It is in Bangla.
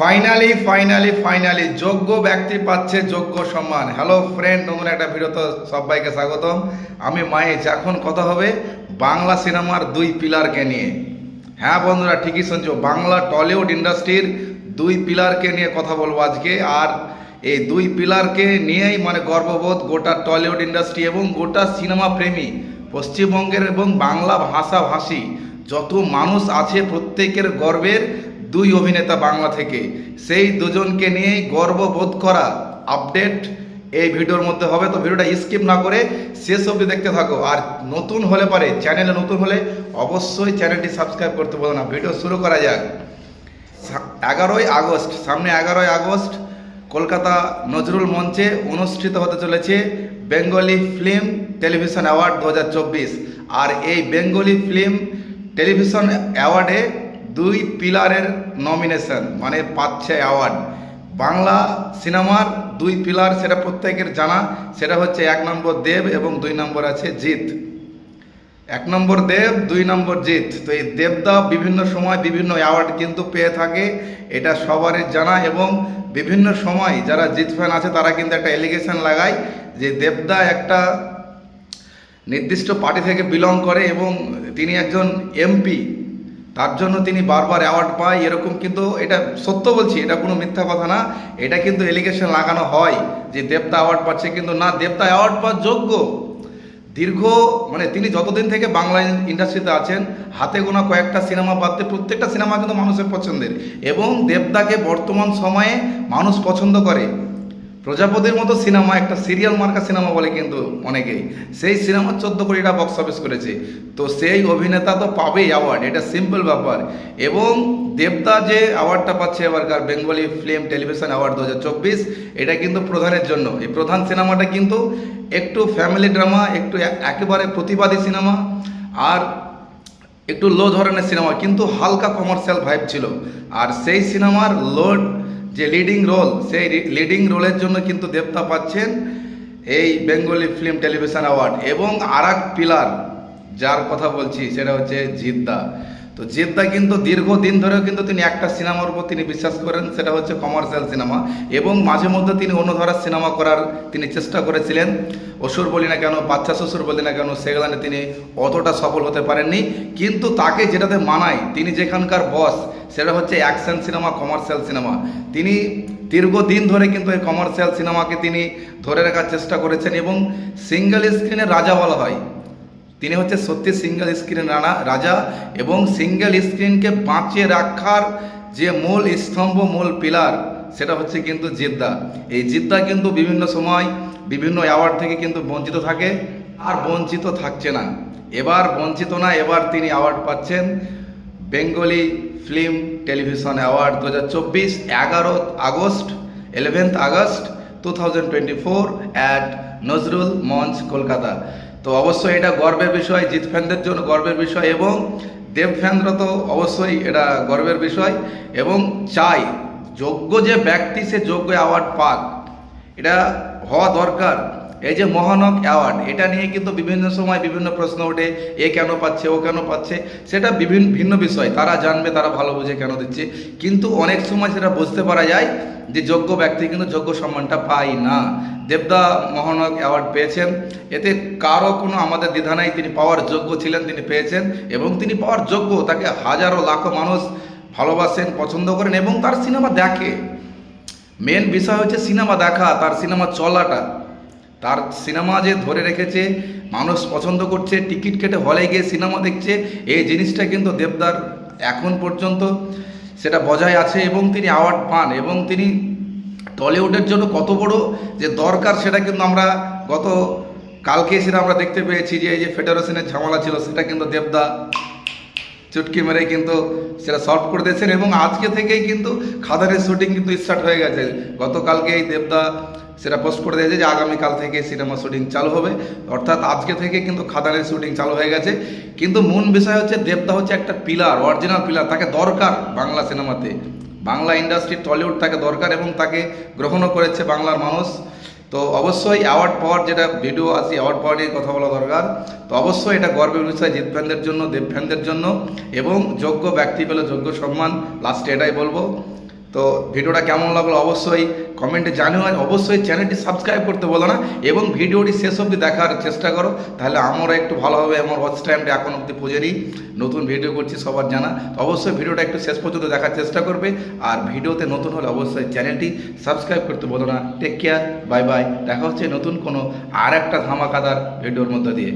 ফাইনালি ফাইনালি ফাইনালি যোগ্য ব্যক্তি পাচ্ছে যোগ্য সম্মান। হ্যালো ফ্রেন্ড নতুন একটা ভিডিওতে সবাইকে স্বাগতম। আমি মাইজ এখন কথা হবে বাংলা সিনেমার দুই পিলারকে নিয়ে। হ্যাঁ বন্ধুরা, ঠিকই শুনছো। বাংলা টলিউড ইন্ডাস্ট্রির দুই পিলারকে নিয়ে কথা বলব আজকে। আর এই দুই পিলারকে নিয়েই মানে গর্ববোধ গোটা টলিউড ইন্ডাস্ট্রি এবং গোটা সিনেমা প্রেমী, পশ্চিমবঙ্গের এবং বাংলা ভাষাভাষী, যত মানুষ আছে প্রত্যেকের গর্বের দুই অভিনেতা বাংলা থেকে। সেই দুজনকে নিয়েই গর্ববোধ করা আপডেট এই ভিডিওর মধ্যে হবে। তো ভিডিওটা স্কিপ না করে শেষ অবধি দেখতে থাকো। আর নতুন হলে পারে, চ্যানেলে নতুন হলে অবশ্যই চ্যানেলটি সাবস্ক্রাইব করতে বলো না। ভিডিও শুরু করা যাক। এগারোই আগস্ট, সামনে এগারোই আগস্ট, কলকাতা নজরুল মঞ্চে অনুষ্ঠিত হতে চলেছে বেঙ্গলি ফিল্ম টেলিভিশন অ্যাওয়ার্ড দু হাজার চব্বিশ। আর এই বেঙ্গলি ফিল্ম টেলিভিশন অ্যাওয়ার্ডে দুই পিলারের নমিনেশন মানে পাচ্ছে অ্যাওয়ার্ড বাংলা সিনেমার দুই পিলার সেটা প্রত্যেকের জানা, সেটা হচ্ছে এক নম্বর দেব এবং দুই নম্বর আছে জিৎ। এক নম্বর দেব, দুই নম্বর জিৎ। তো এই দেবদা বিভিন্ন সময় বিভিন্ন অ্যাওয়ার্ড কিন্তু পেয়ে থাকে, এটা সবারই জানা এবং বিভিন্ন সময় যারা জিৎ ফ্যান আছে, তারা কিন্তু একটা এলিগেশন লাগায় যে দেবদা একটা নির্দিষ্ট পার্টি থেকে বিলং করে এবং তিনি একজন এমপি তার জন্য তিনি বারবার অ্যাওয়ার্ড পায়, এরকম কিন্তু এটা সত্য বলছি, এটা কোনো মিথ্যা কথা না। এটা কিন্তু এলিগেশন লাগানো হয় যে দেবতা অ্যাওয়ার্ড পাচ্ছে, কিন্তু না, দেবতা অ্যাওয়ার্ড পাওয়ার যোগ্য। দীর্ঘ মানে তিনি যতদিন থেকে বাংলা ইন্ডাস্ট্রিতে আছেন, হাতে গোনা কয়েকটা সিনেমা বাদ দিয়ে প্রত্যেকটা সিনেমা কিন্তু মানুষের পছন্দের। এবং দেবদাকে বর্তমান সময়ে মানুষ পছন্দ করে। প্রজাপতির মতো সিনেমা, একটা সিরিয়াল মার্কা সিনেমা বলে কিন্তু অনেকেই। সেই সিনেমা চোদ্দ কোটি টাকা বক্স অফিস করেছে। তো সেই অভিনেতা তো পাবেই অ্যাওয়ার্ড এটা সিম্পল ব্যাপার। এবং দেবদা যে অ্যাওয়ার্ডটা পাচ্ছে এবারকার বেঙ্গলি ফিল্ম টেলিভিশন অ্যাওয়ার্ড দু হাজার চব্বিশ, এটা কিন্তু প্রধানের জন্য। এই প্রধান সিনেমাটা কিন্তু একটু ফ্যামিলি ড্রামা একটু একেবারে প্রতিবাদী সিনেমা, আর একটু লো ধরনের সিনেমা, কিন্তু হালকা কমার্শিয়াল ভাইব ছিল। আর সেই সিনেমার লোড যে লিডিং রোল সেই লিডিং রোলের জন্য কিন্তু দেবতা পাচ্ছেন এই বেঙ্গলি ফিল্ম টেলিভিশন অ্যাওয়ার্ড এবং আর পিলার যার কথা বলছি, সেটা হচ্ছে জিদ্দা। তো জিদ্দা কিন্তু দীর্ঘদিন ধরেও কিন্তু তিনি একটা সিনেমার উপর তিনি বিশ্বাস করেন, সেটা হচ্ছে কমার্শিয়াল সিনেমা এবং মাঝে মধ্যে তিনি অন্য ধরার সিনেমা করার তিনি চেষ্টা করেছিলেন। অসুর বলি না কেন, বাচ্চা শ্বশুর বলি না কেন, সেগুলানে তিনি অতটা সফল হতে পারেননি। কিন্তু তাকে যেটাতে মানায়, তিনি যেখানকার বস সেটা হচ্ছে অ্যাকশন সিনেমা কমার্শিয়াল সিনেমা তিনি দীর্ঘদিন ধরে কিন্তু এই কমার্শিয়াল সিনেমাকে তিনি ধরে রাখার চেষ্টা করেছেন এবং সিঙ্গেল স্ক্রিনে রাজা বলা হয়। তিনি হচ্ছে সত্যি সিঙ্গেল স্ক্রিন রানা, রাজা এবং সিঙ্গেল স্ক্রিনকে বাঁচিয়ে রাখার যে মূল স্তম্ভ, মূল পিলার সেটা হচ্ছে কিন্তু জিদ্দা। এই জিদ্দা কিন্তু বিভিন্ন সময় বিভিন্ন অ্যাওয়ার্ড থেকে কিন্তু বঞ্চিত থাকে আর বঞ্চিত থাকছে না। এবার বঞ্চিত না, এবার তিনি অ্যাওয়ার্ড পাচ্ছেন বেঙ্গলি ফিল্ম টেলিভিশন অ্যাওয়ার্ড দু হাজার চব্বিশ, এগারো August eleventh August two thousand twenty four at Nazrul Mancha, Kolkata. তো অবশ্যই এটা গর্বের বিষয়, জিৎ ফ্যানদের জন্য গর্বের বিষয় এবং দেব ফ্যানরা তো অবশ্যই এটা গর্বের বিষয় এবং চাই, যোগ্য যে ব্যক্তি সে যোগ্য অ্যাওয়ার্ড পাক। এটা হওয়া দরকার। এই যে মহানক অ্যাওয়ার্ড, এটা নিয়ে কিন্তু বিভিন্ন সময় বিভিন্ন প্রশ্ন ওঠে, এ কেন পাচ্ছে, ও কেন পাচ্ছে, সেটা বিভিন্ন ভিন্ন বিষয়। তারা জানবে, তারা ভালো বুঝে কেন দিচ্ছে। কিন্তু অনেক সময় সেটা বুঝতে পারা যায় যে যোগ্য ব্যক্তি কিন্তু যোগ্য সম্মানটা পায় না। দেবদা মহানক অ্যাওয়ার্ড পেয়েছেন। এতে কারও কোনো আমাদের দ্বিধা নাই, তিনি পাওয়ার যোগ্য ছিলেন, তিনি পেয়েছেন এবং তিনি পাওয়ার যোগ্য। তাকে হাজারো, লাখো মানুষ ভালোবাসেন, পছন্দ করেন এবং তার সিনেমা দেখে। মেন বিষয় হচ্ছে সিনেমা দেখা, তার সিনেমা চলাটা। তার সিনেমা যে ধরে রেখেছে, মানুষ পছন্দ করছে, টিকিট কেটে হলে গিয়ে সিনেমা দেখছে, এই জিনিসটা কিন্তু দেবদার এখন পর্যন্ত সেটা বজায় আছে এবং তিনি অ্যাওয়ার্ড পান এবং তিনি টলিউডের জন্য কত বড় যে দরকার সেটা কিন্তু আমরা গত, কালকে সেটা আমরা দেখতে পেয়েছি যে এই যে ফেডারেশনের ঝামেলা ছিল, সেটা কিন্তু দেবদা চুটকি মেরে কিন্তু সেটা সলভ করে দিয়েছেন এবং আজকে থেকেই কিন্তু খাদানের শুটিং কিন্তু স্টার্ট হয়ে গেছে। গতকালকে এই দেবদা সেটা পোস্ট করে দিয়েছে যে আগামীকাল থেকে সিনেমা শুটিং চালু হবে। অর্থাৎ আজকে থেকে কিন্তু খাদানের শুটিং চালু হয়ে গেছে। কিন্তু মূল বিষয় হচ্ছে দেবদা হচ্ছে একটা পিলার অরিজিনাল পিলার তাকে দরকার বাংলা সিনেমাতে বাংলা ইন্ডাস্ট্রি টলিউড তাকে দরকার এবং তাকে গ্রহণও করেছে বাংলার মানুষ। তো অবশ্যই অ্যাওয়ার্ড পাওয়ার যেটা ভিডিও আছে অ্যাওয়ার্ড পাওয়ার নিয়ে কথা বলা দরকার। তো অবশ্যই এটা গর্বের বিষয় জিতফ্যানদের জন্য, দেব ফ্যানদের জন্য। এবং যোগ্য ব্যক্তি পেলে যোগ্য সম্মান লাস্টে এটাই বলব। তো ভিডিওটা কেমন লাগল অবশ্যই কমেন্টে জানিও আর অবশ্যই চ্যানেলটি সাবস্ক্রাইব করতে বলো না এবং ভিডিওটি শেষ অবধি দেখার চেষ্টা করো, তাহলে আমারও একটু ভালো হবে, আমার ওয়াচ টাইমটা এখন অবধি পুজোরই নতুন ভিডিও করছি সবার জানা, তো অবশ্যই ভিডিওটা একটু শেষ পর্যন্ত দেখার চেষ্টা করবে, আর ভিডিওতে নতুন হলে অবশ্যই চ্যানেলটি সাবস্ক্রাইব করতে বলো না টেক কেয়ার বাই বাই দেখা হচ্ছে নতুন কোনো আর একটা ধামাকাদার ভিডিওর মধ্যে দিয়ে।